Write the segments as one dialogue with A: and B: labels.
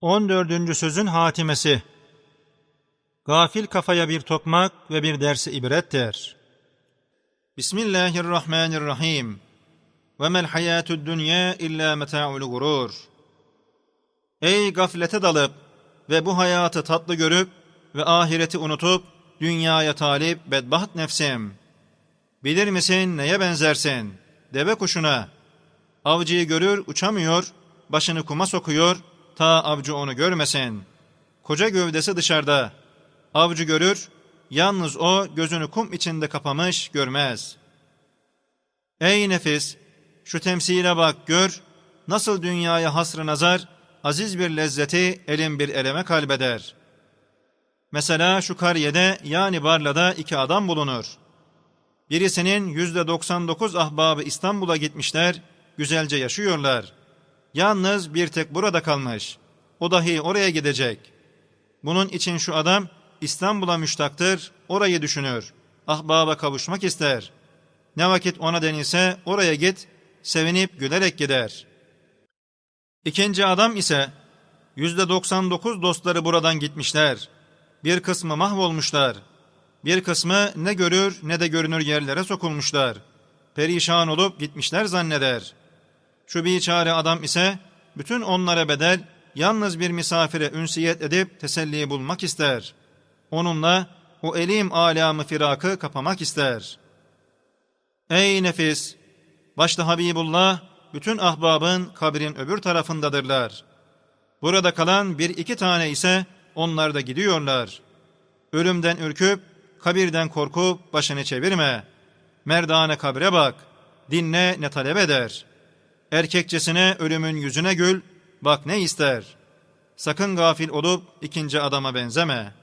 A: 14. sözün hatimesi Gafil kafaya bir tokmak ve bir dersi ibrettir. Bismillahirrahmanirrahim. Ve mel hayatud dünya illa meta'ul gurur. Ey gaflete dalıp ve bu hayatı tatlı görüp ve ahireti unutup dünyaya talip bedbaht nefsim. Bilir misin neye benzersin? Deve kuşuna. Avcıyı görür uçamıyor, başını kuma sokuyor, ta avcı onu görmesin. Koca gövdesi dışarıda. Avcı görür, yalnız o gözünü kum içinde kapamış görmez. Ey nefis, şu temsile bak gör, nasıl dünyaya hasrı nazar, aziz bir lezzeti elin bir eleme kalbeder. Mesela şu kariyede yani Barla'da iki adam bulunur. Birisinin yüzde 99 ahbabı İstanbul'a gitmişler, güzelce yaşıyorlar. Yalnız bir tek burada kalmış. O dahi oraya gidecek. Bunun için şu adam İstanbul'a müştaktır, orayı düşünür. Ahbaba kavuşmak ister. Ne vakit ona denilse oraya git, sevinip gülerek gider. İkinci adam ise yüzde 99 dostları buradan gitmişler. Bir kısmı mahvolmuşlar. Bir kısmı ne görür ne de görünür yerlere sokulmuşlar. Perişan olup gitmişler zanneder. Şu biçare adam ise bütün onlara bedel yalnız bir misafire ünsiyet edip teselli bulmak ister. Onunla o elim alamı firakı kapamak ister. Ey nefis! Başta Habibullah, bütün ahbabın kabrin öbür tarafındadırlar. Burada kalan bir iki tane ise onlar da gidiyorlar. Ölümden ürküp, kabirden korkup başını çevirme. Merdane kabre bak, dinle ne talep eder. Erkekçesine ölümün yüzüne gül, bak ne ister. Sakın gafil olup ikinci adama benzeme.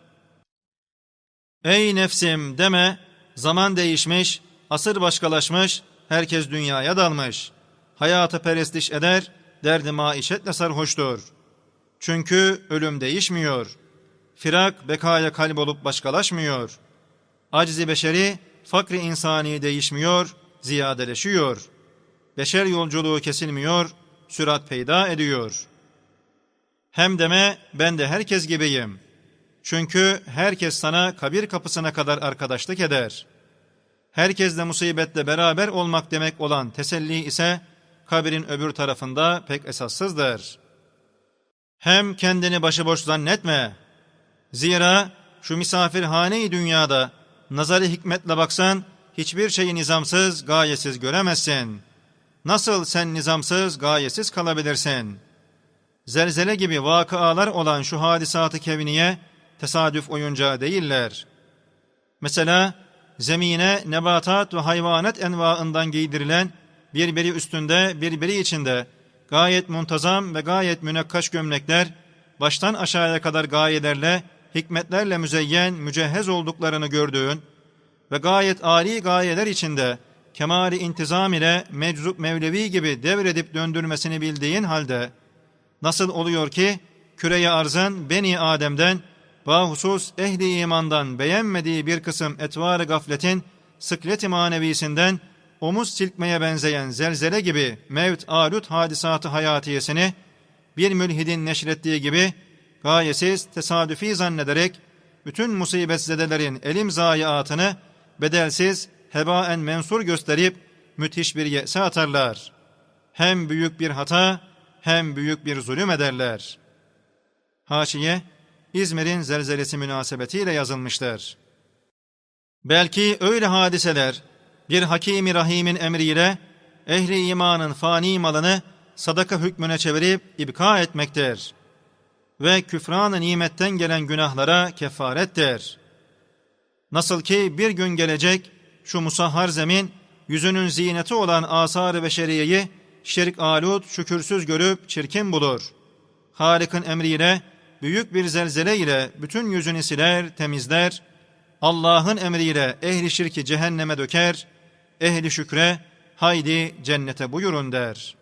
A: Ey nefsim deme, zaman değişmiş, asır başkalaşmış, herkes dünyaya dalmış. Hayatı perestiş eder, derdi maişetle sarhoştur. Çünkü ölüm değişmiyor. Firak bekaya kalp olup başkalaşmıyor. Aczi beşeri, fakri insani değişmiyor, ziyadeleşiyor. Beşer yolculuğu kesilmiyor, sürat peyda ediyor. Hem deme ben de herkes gibiyim. Çünkü herkes sana kabir kapısına kadar arkadaşlık eder. Herkesle musibetle beraber olmak demek olan teselli ise kabirin öbür tarafında pek esassızdır. Hem kendini başıboş zannetme. Zira şu misafirhane-i dünyada nazarı hikmetle baksan hiçbir şeyi nizamsız, gayesiz göremezsin. Nasıl sen nizamsız, gayesiz kalabilirsin? Zelzele gibi vakıalar olan şu hadisatı kevniye tesadüf oyuncağı değiller. Mesela zemine nebatat ve hayvanat envaından giydirilen birbiri üstünde birbiri içinde gayet muntazam ve gayet münekkaş gömlekler baştan aşağıya kadar gayelerle, hikmetlerle müzeyyen, mücehhez olduklarını gördüğün ve gayet âli gayeler içinde kemali intizam ile meczup mevlevi gibi devredip döndürmesini bildiğin halde nasıl oluyor ki küreye arzın Beni Adem'den bahusus ehli imandan beğenmediği bir kısım etvar gafletin sıklet-i manevisinden omuz silkmeye benzeyen zelzele gibi mevt alut hadisatı hayatiyesini bir mülhidin neşrettiği gibi gayesiz tesadüfi zannederek bütün musibetzedelerin elim zayiatını bedelsiz hebaen mensur gösterip müthiş bir yese atarlar. Hem büyük bir hata hem büyük bir zulüm ederler. Haşiye İzmir'in zelzelesi münasebetiyle yazılmıştır. Belki öyle hadiseler bir hakimi rahimin emriyle ehli imanın fani malını sadaka hükmüne çevirip ibka etmektir. Ve küfran-ı nimetten gelen günahlara kefarettir. Nasıl ki bir gün gelecek şu musahhar zemin yüzünün zineti olan asar-ı beşeriyeyi şirk alut şükürsüz görüp çirkin bulur. Halik'in emriyle büyük bir zelzele ile bütün yüzünü siler, temizler. Allah'ın emriyle ehli şirki cehenneme döker, ehli şükre haydi cennete buyurun der.''